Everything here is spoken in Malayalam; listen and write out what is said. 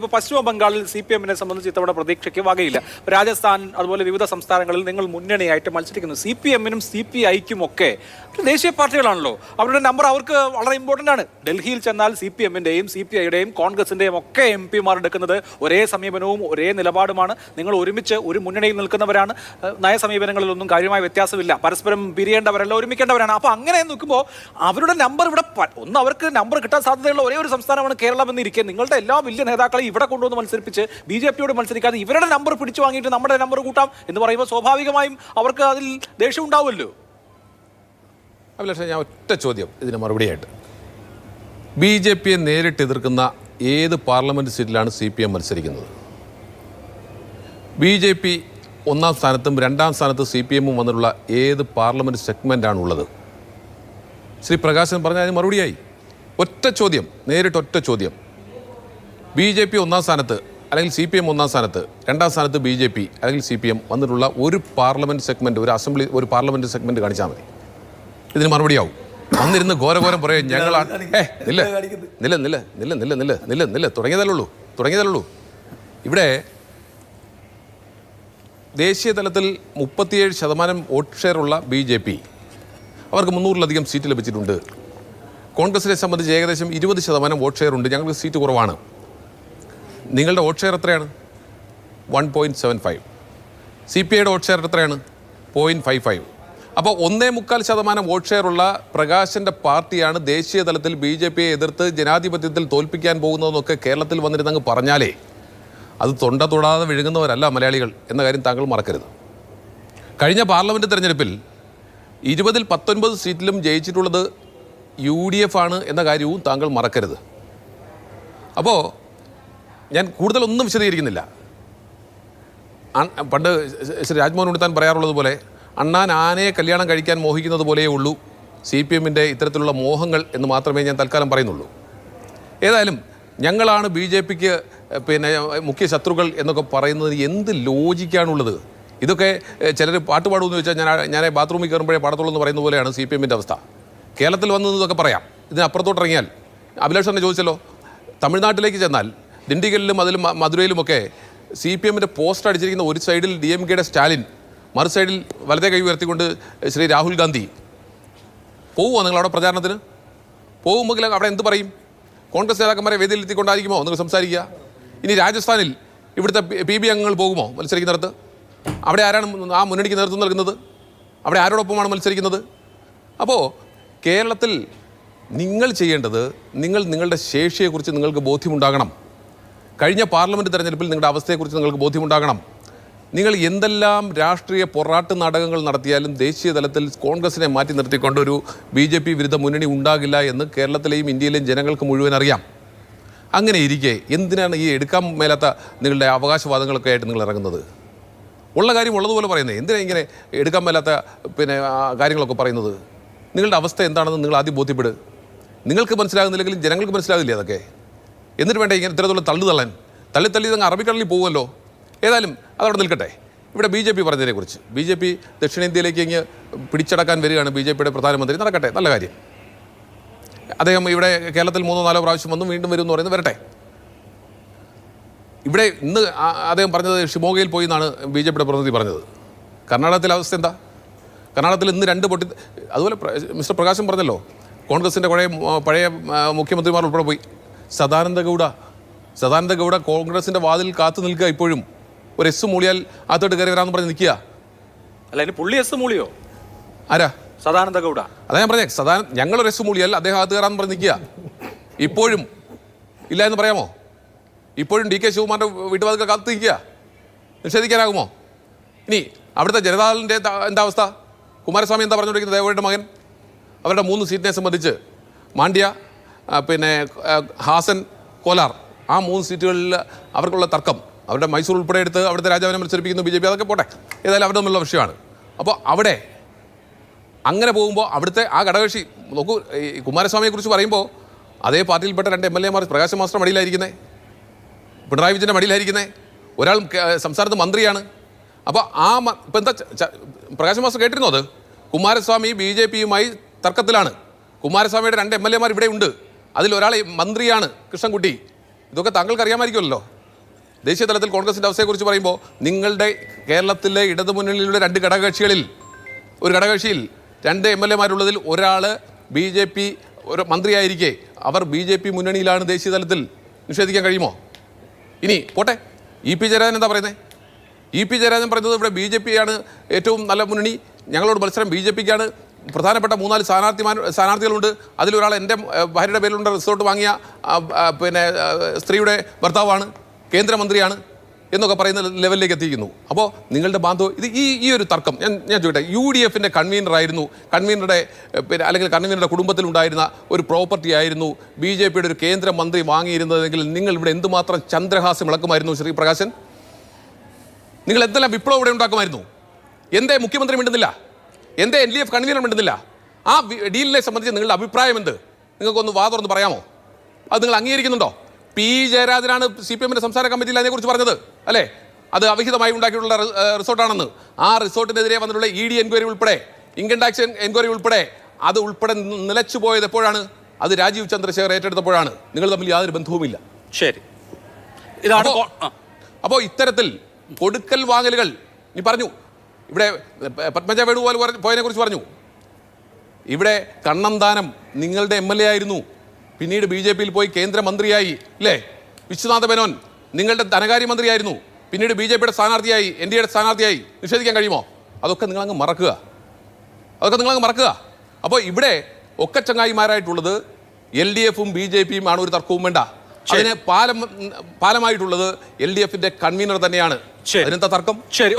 ഇപ്പോൾ പശ്ചിമ ബംഗാളിൽ സി പി എമ്മിനെ സംബന്ധിച്ച് ഇത്തവണ പ്രതീക്ഷയ്ക്ക് വകയില്ല. രാജസ്ഥാൻ അതുപോലെ വിവിധ സംസ്ഥാനങ്ങളിൽ നിങ്ങൾ മുന്നണിയായിട്ട് മത്സരിക്കുന്നു. സി പി എമ്മിനും സി പി ഐക്കും ഒക്കെ ദേശീയ പാർട്ടികളാണല്ലോ. അവരുടെ നമ്പർ അവർക്ക് വളരെ ഇമ്പോർട്ടന്റ് ആണ്. ഡൽഹിയിൽ ചെന്നാൽ സി പി എമ്മിന്റെയും സി പി ഐയുടെയും കോൺഗ്രസിന്റെയും ഒക്കെ എം പിമാർ എടുക്കുന്നത് ഒരേ സമീപനവും ഒരേ നിലപാടുമാണ്. നിങ്ങൾ ഒരുമിച്ച് ഒരു മുന്നണിയിൽ നിൽക്കുന്നവരാണ്. നയസമീപനങ്ങളിലൊന്നും കാര്യമായ വ്യത്യാസമില്ല. പരസ്പരം പിരിയേണ്ടവരല്ല ഒരുമിക്കേണ്ടവരാണ്. അപ്പോൾ അങ്ങനെ നോക്കുമ്പോൾ അവരുടെ നമ്പർ ഇവിടെ ഒന്ന് അവർക്ക് നമ്പർ കിട്ടാൻ സാധ്യതയുള്ള ഒരേ ഒരു സംസ്ഥാനമാണ് കേരളം എന്നിരിക്കെ. നിങ്ങളുടെ എല്ലാ വലിയ നേതാക്കളെയും ഇവിടെ കൊണ്ടുവന്ന് മത്സരിപ്പിച്ച് ബി ജെ പിയോട് മത്സരിക്കാതെ ഇവരുടെ നമ്പർ പിടിച്ചു വാങ്ങിയിട്ട് നമ്മുടെ നമ്പർ കൂട്ടാം എന്ന് പറയുമ്പോൾ സ്വാഭാവികമായും അവർക്ക് അതിൽ ദേഷ്യം ഉണ്ടാവുമല്ലോ. അഭിലാഷ ഞാൻ ഒറ്റ ചോദ്യം ഇതിന് മറുപടിയായിട്ട്. ബി ജെ പിയെ നേരിട്ട് എതിർക്കുന്ന ഏത് പാർലമെന്റ് സീറ്റിലാണ് സി പി എം മത്സരിക്കുന്നത്? ബി ജെ പി ഒന്നാം സ്ഥാനത്തും രണ്ടാം സ്ഥാനത്ത് സി പി എമ്മും വന്നിട്ടുള്ള ഏത് പാർലമെന്റ് സെഗ്മെന്റാണുള്ളത് ശ്രീ പ്രകാശൻ പറഞ്ഞ അതിന് മറുപടിയായി. ഒറ്റ ചോദ്യം നേരിട്ട് ഒറ്റ ചോദ്യം. ബി ജെ പി ഒന്നാം സ്ഥാനത്ത് അല്ലെങ്കിൽ സി പി എം ഒന്നാം സ്ഥാനത്ത് രണ്ടാം സ്ഥാനത്ത് ബി ജെ പി അല്ലെങ്കിൽ സി പി എം വന്നിട്ടുള്ള ഒരു പാർലമെന്റ് സെഗ്മെന്റ് ഒരു അസംബ്ലി ഒരു പാർലമെന്റ് സെഗ്മെന്റ് കാണിച്ചാൽ മതി. ഇതിന് മറുപടിയാവും. വന്നിരുന്ന് ഘോരഘോരം പറയും ഞങ്ങളാണ് ഏ നില്ല. നില്ല നില്ല നില്ല നില്ല നില്ല നില്ല നില്ല. തുടങ്ങിയതല്ലേ ഉള്ളൂ. തുടങ്ങിയതല്ലേ ഉള്ളൂ. ഇവിടെ ദേശീയ തലത്തിൽ മുപ്പത്തിയേഴ് ശതമാനം വോട്ട് ഷെയറുള്ള ബി ജെ പി അവർക്ക് മുന്നൂറിലധികം സീറ്റ് ലഭിച്ചിട്ടുണ്ട്. കോൺഗ്രസിനെ സംബന്ധിച്ച് ഏകദേശം ഇരുപത് ശതമാനം വോട്ട് ഷെയർ ഉണ്ട് ഞങ്ങൾക്ക് സീറ്റ് കുറവാണ്. നിങ്ങളുടെ വോട്ട് ഷെയർ എത്രയാണ്? One point seven five C P ഐയുടെ വോട്ട് ഷെയർ എത്രയാണ്? പോയിന്റ് ഫൈവ് ഫൈവ് അപ്പോൾ ഒന്നേ മുക്കാൽ ശതമാനം വോട്ട് ഷെയറുള്ള പ്രകാശിന്റെ പാർട്ടിയാണ് ദേശീയ തലത്തിൽ ബി ജെ പിയെ എതിർത്ത് ജനാധിപത്യത്തിൽ തോൽപ്പിക്കാൻ പോകുന്നതെന്നൊക്കെ കേരളത്തിൽ വന്നിരുന്നങ്ങ് പറഞ്ഞാലേ അത് തൊണ്ട തൊടാതെ വിഴുങ്ങുന്നവരല്ല മലയാളികൾ എന്ന കാര്യം താങ്കൾ മറക്കരുത്. കഴിഞ്ഞ പാർലമെന്റ് തെരഞ്ഞെടുപ്പിൽ ഇരുപതിൽ പത്തൊൻപത് സീറ്റിലും ജയിച്ചിട്ടുള്ളത് യു ഡി എഫ് ആണ് എന്ന കാര്യവും താങ്കൾ മറക്കരുത്. അപ്പോൾ ഞാൻ കൂടുതലൊന്നും വിശദീകരിക്കുന്നില്ല. പണ്ട് ശ്രീ രാജ്മോഹൻ ഉണ്ണിത്താൻ പറയാറുള്ളത് പോലെ അണ്ണാൻ ആനയെ കല്യാണം കഴിക്കാൻ മോഹിക്കുന്നത് പോലെയേ ഉള്ളൂ സി പി എമ്മിന്റെ ഇത്തരത്തിലുള്ള മോഹങ്ങൾ എന്ന് മാത്രമേ ഞാൻ തൽക്കാലം പറയുന്നുള്ളൂ. ഏതായാലും ഞങ്ങളാണ് ബി ജെ പിക്ക് പിന്നെ മുഖ്യ ശത്രുക്കൾ എന്നൊക്കെ പറയുന്നത് എന്ത് ലോജിക്കാണുള്ളത്? ഇതൊക്കെ ചിലർ പാട്ട് പാടുമെന്ന് വെച്ചാൽ ഞാൻ ഞാൻ ബാത്റൂമിൽ കയറുമ്പോഴേ പാടത്തുള്ളൂ എന്ന് പറയുന്ന പോലെയാണ് സി പി എമ്മിന്റെ അവസ്ഥ. കേരളത്തിൽ വന്നതൊക്കെ പറയാം. ഇതിനപ്പുറത്തോട്ട് ഇറങ്ങിയാൽ അഭിലാഷ് തന്നെ ചോദിച്ചല്ലോ തമിഴ്നാട്ടിലേക്ക് ചെന്നാൽ ദിണ്ടിഗലിലും അതിലും മധുരയിലുമൊക്കെ സി പി എമ്മിന്റെ പോസ്റ്റർ അടിച്ചിരിക്കുന്ന ഒരു സൈഡിൽ ഡി എം കെയുടെ സ്റ്റാലിൻ മറു സൈഡിൽ വലതേ കൈ ഉയർത്തിക്കൊണ്ട് ശ്രീ രാഹുൽ ഗാന്ധി. പോവുമോ നിങ്ങൾ അവിടെ പ്രചാരണത്തിന്? പോകുമെങ്കിൽ അവിടെ എന്ത് പറയും? കോൺഗ്രസ് നേതാക്കന്മാരെ വേദിയിലെത്തിക്കൊണ്ടായിരിക്കുമോ നിങ്ങൾ സംസാരിക്കുക. ഇനി രാജസ്ഥാനിൽ ഇവിടുത്തെ പി ബി അംഗങ്ങൾ പോകുമോ മത്സരിക്കുന്നിടത്ത്? അവിടെ ആരാണ് ആ മുന്നണിക്ക് നേതൃത്വം നൽകുന്നത്? അവിടെ ആരോടൊപ്പമാണ് മത്സരിക്കുന്നത്? അപ്പോൾ കേരളത്തിൽ നിങ്ങൾ ചെയ്യേണ്ടത് നിങ്ങൾ നിങ്ങളുടെ ശേഷിയെക്കുറിച്ച് നിങ്ങൾക്ക് ബോധ്യമുണ്ടാകണം. കഴിഞ്ഞ പാർലമെന്റ് തെരഞ്ഞെടുപ്പിൽ നിങ്ങളുടെ അവസ്ഥയെക്കുറിച്ച് നിങ്ങൾക്ക് ബോധ്യമുണ്ടാകണം. നിങ്ങൾ എന്തെല്ലാം രാഷ്ട്രീയ പൊറാട്ട് നാടകങ്ങൾ നടത്തിയാലും ദേശീയ തലത്തിൽ കോൺഗ്രസിനെ മാറ്റി നിർത്തിക്കൊണ്ട് ഒരു ബി ജെ പി വിരുദ്ധ മുന്നണി ഉണ്ടാകില്ല എന്ന് കേരളത്തിലെയും ഇന്ത്യയിലെയും ജനങ്ങൾക്ക് മുഴുവൻ അറിയാം. അങ്ങനെ ഇരിക്കെ എന്തിനാണ് ഈ എടുക്കാൻ മേലാത്ത നിങ്ങളുടെ അവകാശവാദങ്ങളൊക്കെ ആയിട്ട് നിങ്ങൾ ഇറങ്ങുന്നത്? ഉള്ള കാര്യം ഉള്ളതുപോലെ പറയുന്നത് എന്തിനാണ് ഇങ്ങനെ എടുക്കാൻ മേലാത്ത പിന്നെ കാര്യങ്ങളൊക്കെ പറയുന്നത്? നിങ്ങളുടെ അവസ്ഥ എന്താണെന്ന് നിങ്ങൾ ആദ്യം ബോധ്യപ്പെടുക നിങ്ങൾക്ക് മനസ്സിലാകുന്നില്ലെങ്കിലും ജനങ്ങൾക്ക് മനസ്സിലാകില്ലേ അതൊക്കെ? എന്നിട്ട് വേണ്ട ഇങ്ങനെ ഇത്തരത്തിലുള്ള തള്ളു തള്ളാൻ തള്ളി തള്ളി അങ്ങ് അറബിക്കടലിൽ പോകുമല്ലോ ഏതായാലും അതവിടെ നിൽക്കട്ടെ. ഇവിടെ ബി ജെ പി പറഞ്ഞതിനെക്കുറിച്ച്. ബി ജെ പി ദക്ഷിണേന്ത്യയിലേക്ക് ഇങ്ങ് പിടിച്ചടക്കാൻ വരികയാണ് ബി ജെ പിയുടെ പ്രധാനമന്ത്രി. നടക്കട്ടെ നല്ല കാര്യം. അദ്ദേഹം ഇവിടെ കേരളത്തിൽ മൂന്നോ നാലോ പ്രാവശ്യം വന്നു വീണ്ടും വരും എന്ന് പറയുന്നത് വരട്ടെ. ഇവിടെ ഇന്ന് അദ്ദേഹം പറഞ്ഞത് ഷിമോഗയിൽ പോയി എന്നാണ് ബി ജെ പിയുടെ പ്രതിനിധി പറഞ്ഞത്. കർണാടകത്തിലെ അവസ്ഥ എന്താ? കർണാടകത്തിൽ ഇന്ന് രണ്ട് പൊട്ടി അതുപോലെ മിസ്റ്റർ പ്രകാശം പറഞ്ഞല്ലോ കോൺഗ്രസിന്റെ പഴയ പഴയ മുഖ്യമന്ത്രിമാർ ഉൾപ്പെടെ പോയി. സദാനന്ദ ഗൗഡ സദാനന്ദ ഗൗഡ കോൺഗ്രസിന്റെ വാതിൽ കാത്തു നിൽക്കുക ഇപ്പോഴും. ഒരു എസ് മൂളിയാൽ അകത്തോട്ട് കയറി വരാമെന്ന് പറഞ്ഞ് നിൽക്കുക. അല്ല ഇനി പുള്ളി എസ് മൂളിയോ? ആരാ? സദാനന്ദ ഗൗഡ അതാ ഞാൻ പറഞ്ഞേ ഞങ്ങൾ ഒരു എസ് മൂളിയാൽ അദ്ദേഹം അകത്ത് കയറാമെന്ന് പറഞ്ഞ് നിൽക്കുക. ഇപ്പോഴും. ഇല്ല എന്ന് പറയാമോ? ഇപ്പോഴും ഡി കെ ശിവകുമാറിന്റെ വീട്ടുവാതിൽ കാത്തു നിൽക്കുക. നിഷേധിക്കാനാകുമോ? ഇനി അവിടുത്തെ ജനതാദളിന്റെ എന്താ- അവസ്ഥ? കുമാരസ്വാമി എന്താ പറഞ്ഞുകൊണ്ടിരിക്കുന്നത്? ദേവയുടെ മകൻ. അവരുടെ മൂന്ന് സീറ്റിനെ സംബന്ധിച്ച്. മാണ്ഡ്യ പിന്നെ ഹാസൻ കോലാർ ആ മൂന്ന് സീറ്റുകളിൽ അവർക്കുള്ള തർക്കം. അവരുടെ മൈസൂർ ഉൾപ്പെടെ എടുത്ത് അവിടുത്തെ രാജാവിനെ മത്സരിപ്പിക്കുന്നു ബി ജെ പി. അതൊക്കെ പോട്ടെ. ഏതായാലും അവിടെ നിന്നുള്ള വിഷയമാണ്. അപ്പോൾ അവിടെ അങ്ങനെ പോകുമ്പോൾ അവിടുത്തെ ആ ഘടകകക്ഷി നോക്കൂ ഈ കുമാരസ്വാമിയെക്കുറിച്ച് പറയുമ്പോൾ അതേ പാർട്ടിയിൽപ്പെട്ട രണ്ട് എം എൽ എമാർ പ്രകാശ് മാസ്റ്റർ മടിയിലായിരിക്കുന്നത് പിണറായി വിജയന്റെ മടിയിലായിരിക്കുന്നത് ഒരാൾ സംസ്ഥാനത്ത് മന്ത്രിയാണ്. അപ്പോൾ ആ ഇപ്പം എന്താ പ്രകാശ് മാസ്റ്റർ കേട്ടിരുന്നോ അത്? കുമാരസ്വാമി ബി ജെ പിയുമായി തർക്കത്തിലാണ്. കുമാരസ്വാമിയുടെ രണ്ട് എം എൽ എമാർ ഇവിടെ ഉണ്ട്. അതിൽ ഒരാൾ മന്ത്രിയാണ് കൃഷ്ണൻകുട്ടി. ഇതൊക്കെ താങ്കൾക്ക് അറിയാമായിരിക്കുമല്ലോ ദേശീയ തലത്തിൽ കോൺഗ്രസിന്റെ അവസ്ഥയെക്കുറിച്ച് പറയുമ്പോൾ നിങ്ങളുടെ കേരളത്തിലെ ഇടതുമുന്നണിയിലുള്ള രണ്ട് ഘടകകക്ഷികളിൽ ഒരു ഘടകകക്ഷിയിൽ രണ്ട് എം എൽ എമാരുള്ളതിൽ ഒരാൾ ബി ജെ പി ഒരു മന്ത്രിയായിരിക്കെ അവർ ബി ജെ പി മുന്നണിയിലാണ് ദേശീയ തലത്തിൽ നിഷേധിക്കാൻ കഴിയുമോ? ഇനി പോട്ടെ. ഇ പി ജയരാജൻ എന്താ പറയുന്നത് ഇ പി ജയരാജൻ പറയുന്നത് ഇവിടെ ബി ജെ പി ആണ് ഏറ്റവും നല്ല മുന്നണി. ഞങ്ങളോട് മത്സരം ബി ജെ പിക്കാണ്. പ്രധാനപ്പെട്ട മൂന്നാൽ സ്ഥാനാർത്ഥിമാർ സ്ഥാനാർത്ഥികളുണ്ട്. അതിലൊരാൾ എന്റെ ഭാര്യയുടെ പേരിലുള്ള റിസോർട്ട് വാങ്ങിയ പിന്നെ സ്ത്രീയുടെ ഭർത്താവാണ് കേന്ദ്രമന്ത്രിയാണ് എന്നൊക്കെ പറയുന്ന ലെവലിലേക്ക് എത്തിക്കുന്നു അപ്പോൾ നിങ്ങളുടെ ബാന്ധവം ഇത് ഈ ഈ ഒരു തർക്കം ഞാൻ ഞാൻ ചോദിക്കട്ടെ യു ഡി എഫിന്റെ കൺവീനറായിരുന്നു കൺവീനറുടെ പിന്നെ അല്ലെങ്കിൽ കൺവീനറുടെ കുടുംബത്തിലുണ്ടായിരുന്ന ഒരു പ്രോപ്പർട്ടി ആയിരുന്നു ബി ജെ പിയുടെ ഒരു കേന്ദ്രമന്ത്രി വാങ്ങിയിരുന്നതെങ്കിൽ നിങ്ങൾ ഇവിടെ എന്തുമാത്രം ചന്ദ്രഹാസ്യം ഇളക്കുമായിരുന്നു ശ്രീ പ്രകാശൻ? നിങ്ങൾ എന്തെല്ലാം വിപ്ലവം ഇവിടെ ഉണ്ടാക്കുമായിരുന്നു? എന്തേ മുഖ്യമന്ത്രി മിണ്ടുന്നില്ല? എന്തേ എൻ ഡി എഫ് കൺവീനർ മിണ്ടുന്നില്ല? ആ ഡീലിനെ സംബന്ധിച്ച് നിങ്ങളുടെ അഭിപ്രായം എന്ത്? നിങ്ങൾക്കൊന്ന് വാ തുറന്ന് പറയാമോ? അത് നിങ്ങൾ അംഗീകരിക്കുന്നുണ്ടോ? പി. ജയരാജനാണ് സി പി എമ്മിന്റെ സംസ്ഥാന കമ്മിറ്റിയിൽ അതിനെക്കുറിച്ച് പറഞ്ഞത് അല്ലേ? അത് അവിഹിതമായി ഉണ്ടാക്കിയിട്ടുള്ള റിസോർട്ടാണെന്ന്. ആ റിസോർട്ടിനെതിരെ വന്നിട്ടുള്ള ഇ ഡി എൻക്വയറി ഉൾപ്പെടെ ഇൻകം ടാക്സ് എൻക്വയറി ഉൾപ്പെടെ അത് ഉൾപ്പെടെ നിലച്ചു പോയത് എപ്പോഴാണ്? അത് രാജീവ് ചന്ദ്രശേഖർ ഏറ്റെടുത്തപ്പോഴാണ്. നിങ്ങൾ തമ്മിൽ യാതൊരു ബന്ധവുമില്ല. ശരി. ഇതാണ്. അപ്പോൾ ഇത്തരത്തിൽ കൊടുക്കൽ വാങ്ങലുകൾ നീ പറഞ്ഞു ഇവിടെ പത്മജ വേണുഗോപാൽ പോയതിനെ കുറിച്ച് പറഞ്ഞു. ഇവിടെ കണ്ണന്താനം നിങ്ങളുടെ എം എൽ എ ആയിരുന്നു. പിന്നീട് ബി ജെ പിയിൽ പോയി കേന്ദ്രമന്ത്രിയായി അല്ലേ വിശ്വനാഥ മേനോൻ നിങ്ങളുടെ ധനകാര്യമന്ത്രിയായിരുന്നു. പിന്നീട് ബി ജെ പിയുടെ സ്ഥാനാർത്ഥിയായി എൻ ഡി എയുടെ സ്ഥാനാർത്ഥിയായി. നിഷേധിക്കാൻ കഴിയുമോ? അതൊക്കെ നിങ്ങളങ്ങ് മറക്കുക. അതൊക്കെ നിങ്ങളങ്ങ് മറക്കുക. അപ്പോൾ ഇവിടെ ഒക്കെ ചങ്ങായിമാരായിട്ടുള്ളത് എൽ ഡി എഫും ബി ജെ പിയും ആണ് ഒരു തർക്കവും വേണ്ട. അതിന് പാലം പാലമായിട്ടുള്ളത് എൽ ഡി എഫിന്റെ കൺവീനർ തന്നെയാണ്. അതിനെന്താ തർക്കം? ശരി.